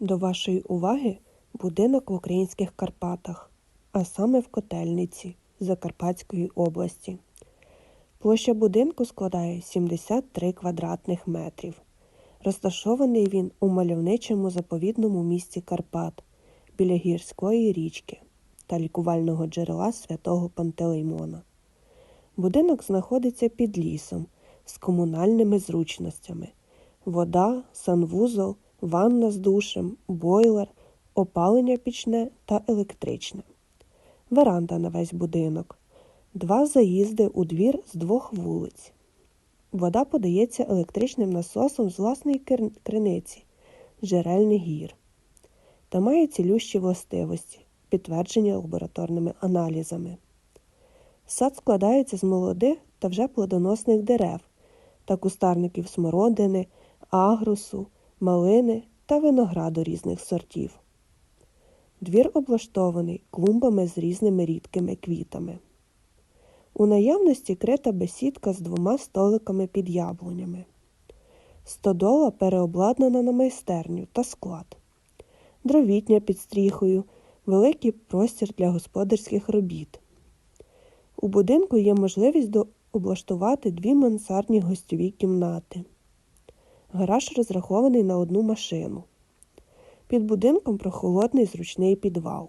До вашої уваги будинок в українських Карпатах, а саме в Котельниці Закарпатської області. Площа будинку складає 73 квадратних метрів. Розташований він у мальовничому заповідному місті Карпат біля гірської річки та лікувального джерела святого Пантелеймона. Будинок знаходиться під лісом з комунальними зручностями: вода, санвузол, ванна з душем, бойлер, опалення пічне та електричне. Веранда на весь будинок, два заїзди у двір з двох вулиць. Вода подається електричним насосом з власної криниці Джерельний гір та має цілющі властивості, підтверджені лабораторними аналізами. Сад складається з молодих та вже плодоносних дерев та кустарників смородини, агрусу, малини та винограду різних сортів. Двір облаштований клумбами з різними рідкими квітами. У наявності крита бесідка з двома столиками під яблунями. Стодола переобладнана на майстерню та склад. Дровітня під стріхою, великий простір для господарських робіт. У будинку є можливість облаштувати дві мансардні гостьові кімнати. Гараж розрахований на одну машину. Під будинком прохолодний зручний підвал.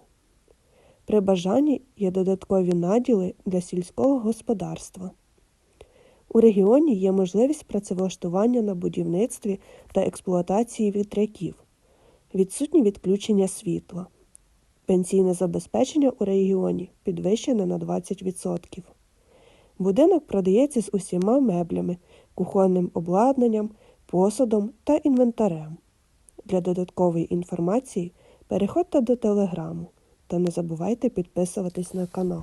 При бажанні є додаткові наділи для сільського господарства. У регіоні є можливість працевлаштування на будівництві та експлуатації вітряків, відсутні відключення світла. Пенсійне забезпечення у регіоні підвищене на 20%. Будинок продається з усіма меблями, кухонним обладнанням, посудом та інвентарем. Для додаткової інформації переходьте до телеграму та не забувайте підписуватись на канал.